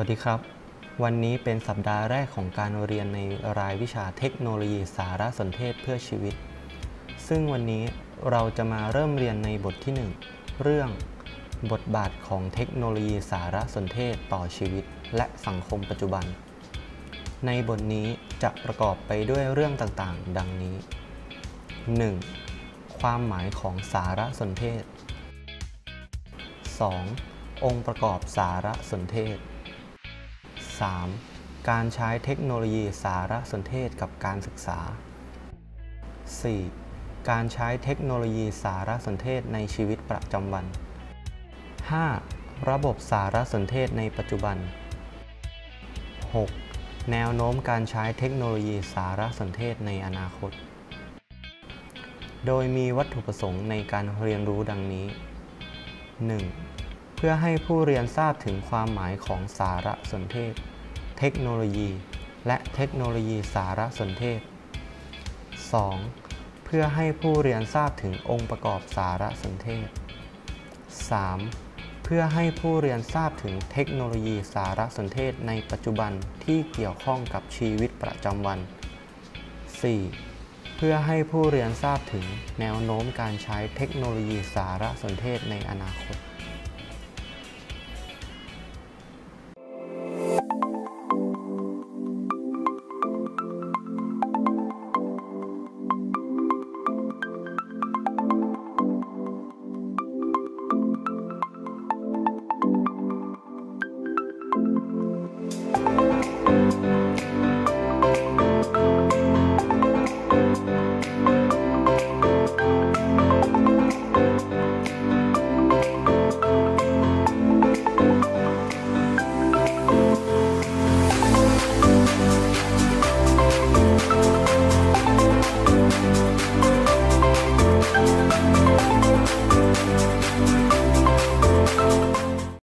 วัสดีครับ วันนี้เป็นสัปดาห์แรกของการเรียนในรายวิชาเทคโนโลยีสารสนเทศเพื่อชีวิต ซึ่งวันนี้เราจะมาเริ่มเรียนในบทที่ 1 เรื่องบทบาทของเทคโนโลยีสารสนเทศต่อชีวิต และสังคมปัจจุบัน ในบทนี้จะประกอบไปด้วยเรื่องต่างๆ ดังนี้ 1. ความหมายของสารสนเทศ 2. องค์ประกอบสารสนเทศ 3. การใช้เทคโนโลยีสารสนเทศกับการศึกษา 4. การใช้เทคโนโลยีสารสนเทศในชีวิตประจำวัน 5. ระบบสารสนเทศในปัจจุบัน 6. แนวโน้มการใช้เทคโนโลยีสารสนเทศในอนาคต โดยมีวัตถุประสงค์ในการเรียนรู้ดังนี้ 1. เพื่อให้ผู้เรียนทราบถึงความหมายของสารสนเทศ เทคโนโลยี และเทคโนโลยีสารสนเทศ 2. เพื่อให้ผู้เรียนทราบถึงองค์ประกอบสารสนเทศ 3. เพื่อให้ผู้เรียนทราบถึงเทคโนโลยีสารสนเทศในปัจจุบันที่เกี่ยวข้องกับชีวิตประจำวัน 4. เพื่อให้ผู้เรียนทราบถึงแนวโน้มการใช้เทคโนโลยีสารสนเทศในอนาคต